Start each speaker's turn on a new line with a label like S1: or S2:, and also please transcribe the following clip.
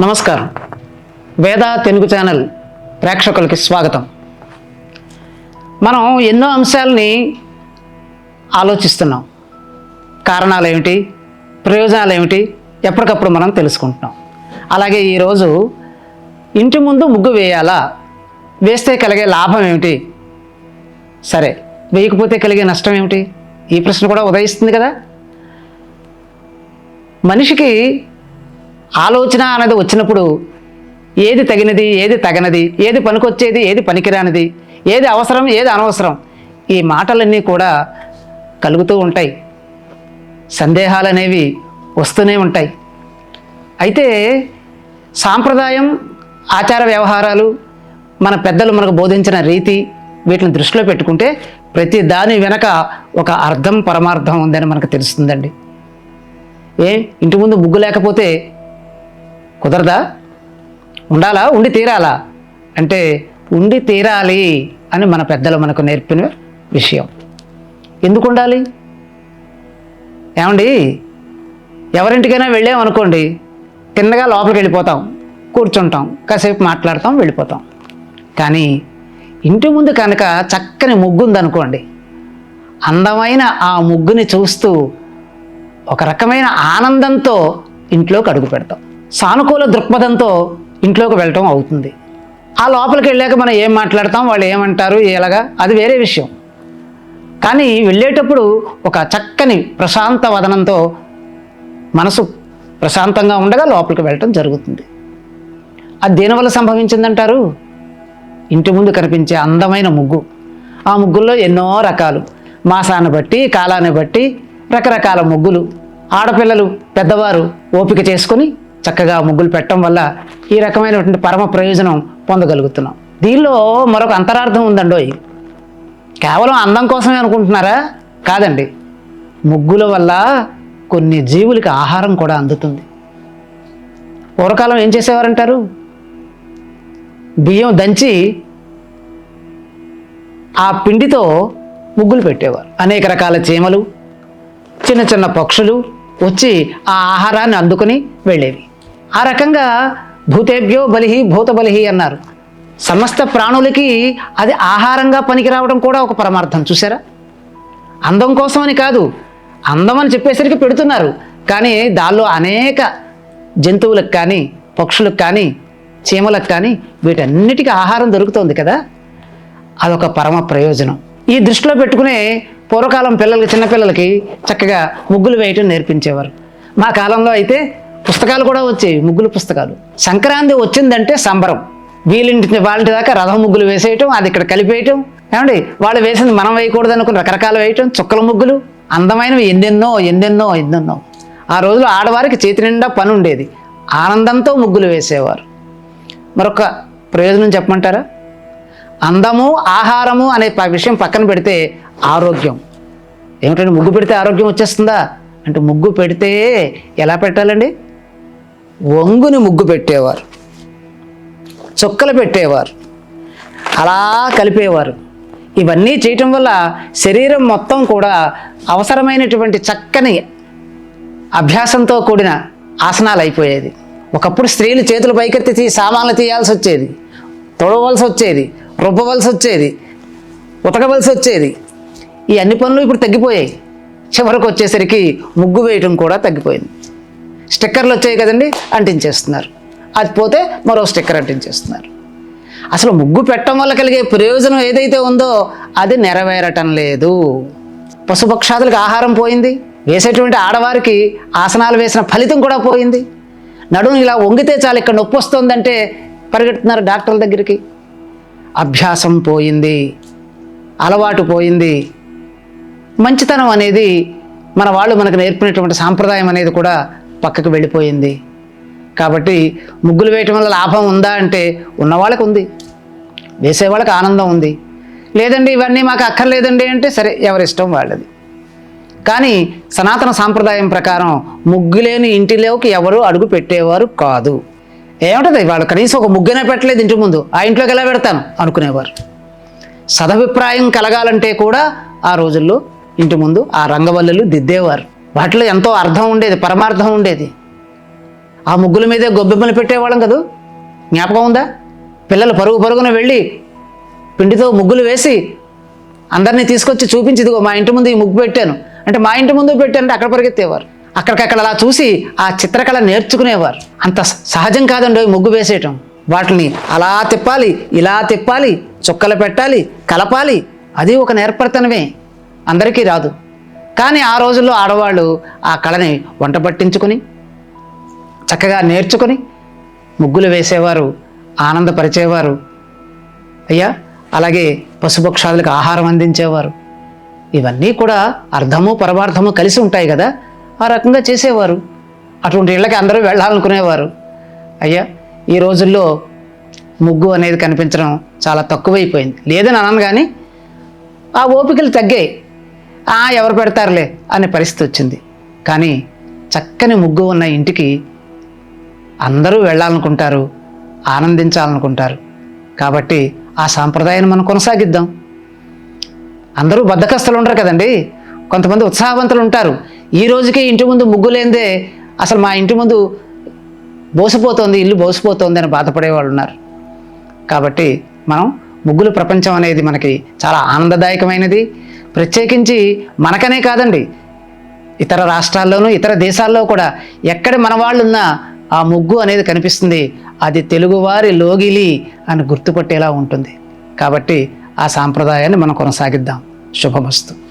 S1: నమస్కారం. వేద తెలుగు ఛానల్ ప్రేక్షకులకి స్వాగతం. మనం ఎన్నో అంశాలని ఆలోచిస్తున్నాం. కారణాలు ఏమిటి ప్రయోజనాలు ఏమిటి ఎప్పటికప్పుడు మనం తెలుసుకుంటున్నాం. అలాగే ఈరోజు ఇంటి ముందు ముగ్గు వేయాలా? వేస్తే కలిగే లాభం ఏమిటి? సరే వేయకపోతే కలిగే నష్టం ఏమిటి? ఈ ప్రశ్న కూడా ఉదయిస్తుంది కదా? మనిషికి ఆలోచన అనేది వచ్చినప్పుడు ఏది తగినది ఏది తగనది ఏది పనికొచ్చేది ఏది పనికిరానిది ఏది అవసరం ఏది అనవసరం ఈ మాటలన్నీ కూడా కలుగుతూ ఉంటాయి. సందేహాలు అనేవి వస్తూనే ఉంటాయి. అయితే సాంప్రదాయం ఆచార వ్యవహారాలు మన పెద్దలు మనకు బోధించిన రీతి వీటిని దృష్టిలో పెట్టుకుంటే ప్రతి దాని వెనక ఒక అర్థం పరమార్థం ఉందని మనకు తెలుస్తుందండి. ఏ? ఇంటి ముందు ముగ్గు లేకపోతే కుదరదా? ఉండాలా? ఉండి తీరాలా? అంటే ఉండి తీరాలి అని మన పెద్దలు మనకు నేర్పిన విషయం. ఎందుకు ఉండాలి? ఏమండి? ఎవరింటికైనా వెళ్ళాం అనుకోండి తిన్నగా లోపలికి వెళ్ళిపోతాం కూర్చుంటాం కాసేపు మాట్లాడతాం వెళ్ళిపోతాం. కానీ ఇంటి ముందు కనుక చక్కని ముగ్గు ఉందనుకోండి అందమైన ఆ ముగ్గుని చూస్తూ ఒక రకమైన ఆనందంతో ఇంట్లోకి అడుగు పెడతాం. సానుకూల దృక్పథంతో ఇంట్లోకి వెళ్ళటం అవుతుంది. ఆ లోపలికి వెళ్ళాక మనం ఏం మాట్లాడతాం? వాళ్ళు ఏమంటారు? ఎలాగా? అది వేరే విషయం. కానీ వెళ్ళేటప్పుడు ఒక చక్కని ప్రశాంత వదనంతో మనసు ప్రశాంతంగా ఉండగా లోపలికి వెళ్ళటం జరుగుతుంది. అది దేనివల్ల సంభవించిందంటారు? ఇంటి ముందు కనిపించే అందమైన ముగ్గు. ఆ ముగ్గుల్లో ఎన్నో రకాలు. మాసాన్ని బట్టి కాలాన్ని బట్టి రకరకాల ముగ్గులు. ఆడపిల్లలు పెద్దవారు ఓపిక చేసుకొని చక్కగా ముగ్గులు పెట్టడం వల్ల ఈ రకమైనటువంటి పరమ ప్రయోజనం పొందగలుగుతున్నాం. దీనిలో మరొక అంతరార్థం ఉందండోయ్. కేవలం అందం కోసమే అనుకుంటున్నారా? కాదండి. ముగ్గుల వల్ల కొన్ని జీవులకి ఆహారం కూడా అందుతుంది. పూర్వకాలం ఏం చేసేవారంటారు? బియ్యం దంచి ఆ పిండితో ముగ్గులు పెట్టేవారు. అనేక రకాల చీమలు చిన్న చిన్న పక్షులు వచ్చి ఆ ఆహారాన్ని అందుకుని వెళ్ళేవి. ఆ రకంగా భూతేభ్యో బలిహి భూత బలిహి అన్నారు. సమస్త ప్రాణులకి అది ఆహారంగా పనికి రావడం కూడా ఒక పరమార్థం చూసారా అందం కోసమని కాదు అందం అని చెప్పేసరికి పెడుతున్నారు. కానీ దానిలో అనేక జంతువులకు కానీ పక్షులకు కానీ చీమలకు కానీ వీటన్నిటికీ ఆహారం దొరుకుతుంది కదా? అదొక పరమ ప్రయోజనం. ఈ దృష్టిలో పెట్టుకునే పూర్వకాలం పిల్లలకి చిన్నపిల్లలకి చక్కగా ముగ్గులు వేయటం నేర్పించేవారు. మా కాలంలో అయితే పుస్తకాలు కూడా వచ్చేవి ముగ్గులు పుస్తకాలు. సంక్రాంతి వచ్చిందంటే సంబరం. వీలింటి వాళ్ళ దాకా రథం ముగ్గులు వేసేయటం అది ఇక్కడ కలిపేయటం. ఏమండి? వాళ్ళు వేసింది మనం వేయకూడదు అనుకుని రకరకాలు వేయటం చుక్కల ముగ్గులు. అందమైనవి ఎన్నెన్నో ఎన్నెన్నో ఎన్నెన్నో. ఆ రోజులు ఆడవారికి చేతి నిండా పని ఉండేది. ఆనందంతో ముగ్గులు వేసేవారు. మరొక ప్రయోజనం చెప్పమంటారా? అందము ఆహారము అనే విషయం పక్కన పెడితే ఆరోగ్యం. ఏమిటంటే ముగ్గు పెడితే ఆరోగ్యం వచ్చేస్తుందా? అంటే ముగ్గు పెడితే ఎలా పెట్టాలండి? వంగుని ముగ్గు పెట్టేవారు. చుక్కలు పెట్టేవారు. అలా కలిపేవారు. ఇవన్నీ చేయటం వల్ల శరీరం మొత్తం కూడా అవసరమైనటువంటి చక్కని అభ్యాసంతో కూడిన ఆసనాలు అయిపోయేది. ఒకప్పుడు స్త్రీలు చేతులు పైకెత్తి తీ సామాన్లు తీయాల్సి వచ్చేది. తొడవలసి వచ్చేది. రుబ్బవలసి వచ్చేది. ఉతకవలసి వచ్చేది. ఈ అన్ని పనులు ఇప్పుడు తగ్గిపోయాయి. చివరకు వచ్చేసరికి ముగ్గు వేయటం కూడా తగ్గిపోయింది. స్టిక్కర్లు వచ్చాయి కదండి అంటించేస్తున్నారు. అది పోతే మరో స్టిక్కర్ అంటించేస్తున్నారు. అసలు ముగ్గు పెట్టడం వల్ల కలిగే ప్రయోజనం ఏదైతే ఉందో అది నెరవేరటం లేదు. పశుపక్షాదులకు ఆహారం పోయింది. వేసేటువంటి ఆడవారికి ఆసనాలు వేసిన ఫలితం కూడా పోయింది. నడుము ఇలా వంగితే చాలు ఇక్కడ నొప్పి వస్తుందంటే పరిగెడుతున్నారు డాక్టర్ల దగ్గరికి. అభ్యాసం పోయింది. అలవాటు పోయింది. మంచితనం అనేది మన వాళ్ళు మనకు నేర్పినటువంటి సాంప్రదాయం అనేది కూడా పక్కకు వెళ్ళిపోయింది. కాబట్టి ముగ్గులు వేయటం వల్ల లాభం ఉందా అంటే ఉన్నవాళ్ళకి ఉంది. వేసేవాళ్ళకి ఆనందం ఉంది. లేదండి ఇవన్నీ మాకు అక్కర్లేదండి అంటే సరే ఎవరిష్టం వాళ్ళది. కానీ సనాతన సాంప్రదాయం ప్రకారం ముగ్గులేని ఇంటిలోకి ఎవరు అడుగు పెట్టేవారు కాదు. ఏముంటుంది? వాళ్ళు కనీసం ఒక ముగ్గునే పెట్టలేదు ఇంటి ముందు. ఆ ఇంట్లోకి ఎలా పెడతాను? అనుకునేవారు. సదభిప్రాయం కలగాలంటే కూడా ఆ రోజుల్లో ఇంటి ముందు ఆ రంగవల్లులు దిద్దేవారు. వాటిలో ఎంతో అర్థం ఉండేది పరమార్థం ఉండేది. ఆ ముగ్గుల మీదే గొబ్బెమ్మలు పెట్టేవాళ్ళం కదూ? జ్ఞాపకం ఉందా? పిల్లలు పరుగు పరుగున వెళ్ళి పిండితో ముగ్గులు వేసి అందరినీ తీసుకొచ్చి చూపించి ఇదిగో మా ఇంటి ముందు ఈ ముగ్గు పెట్టాను. అంటే మా ఇంటి ముందు పెట్టానంటే అక్కడ పరిగెత్తేవారు. అక్కడికక్కడ అలా చూసి ఆ చిత్రకళ నేర్చుకునేవారు. అంత స- సహజం కాదండి ముగ్గు వేసేయటం. వాటిని అలా తిప్పాలి ఇలా తిప్పాలి చుక్కలు పెట్టాలి కలపాలి. అది ఒక నేర్పరితనమే. అందరికీ రాదు. కానీ ఆ రోజుల్లో ఆడవాళ్ళు ఆ కళని వంట పట్టించుకొని చక్కగా నేర్చుకొని ముగ్గులు వేసేవారు ఆనందపరిచేవారు. అయ్యా అలాగే పశుపక్షాదులకు ఆహారం అందించేవారు. ఇవన్నీ కూడా అర్థము పరమార్థము కలిసి ఉంటాయి కదా ఆ రకంగా చేసేవారు. అటువంటి ఇళ్ళకి అందరూ వెళ్ళాలనుకునేవారు. అయ్యా ఈ రోజుల్లో ముగ్గు అనేది కనిపించడం చాలా తక్కువైపోయింది. లేదని అనను కానీ ఆ ఓపికలు తగ్గాయి. ఆ ఎవరు పెడతారులే అనే పరిస్థితి వచ్చింది. కానీ చక్కని ముగ్గు ఉన్న ఇంటికి అందరూ వెళ్ళాలనుకుంటారు ఆనందించాలనుకుంటారు. కాబట్టి ఆ సాంప్రదాయాన్ని మనం కొనసాగిద్దాం. అందరూ బద్దకస్తులు ఉండరు కదండి. కొంతమంది ఉత్సాహవంతులు ఉంటారు. ఈ రోజుకి ఇంటి ముందు ముగ్గు లేనిదే అసలు మా ఇంటి ముందు బోసపోతుంది ఇల్లు బోసిపోతోంది అని బాధపడే వాళ్ళు ఉన్నారు. కాబట్టి మనం ముగ్గుల ప్రపంచం అనేది మనకి చాలా ఆనందదాయకమైనది. ప్రత్యేకించి మనకనే కాదండి. ఇతర రాష్ట్రాల్లోనూ ఇతర దేశాల్లో కూడా ఎక్కడ మన వాళ్ళున్నా ఆ ముగ్గు అనేది కనిపిస్తుంది. అది తెలుగువారి లోగిలి అని గుర్తుపట్టేలా ఉంటుంది. కాబట్టి ఆ సాంప్రదాయాన్ని మనం కొనసాగిద్దాం. శుభమస్తు.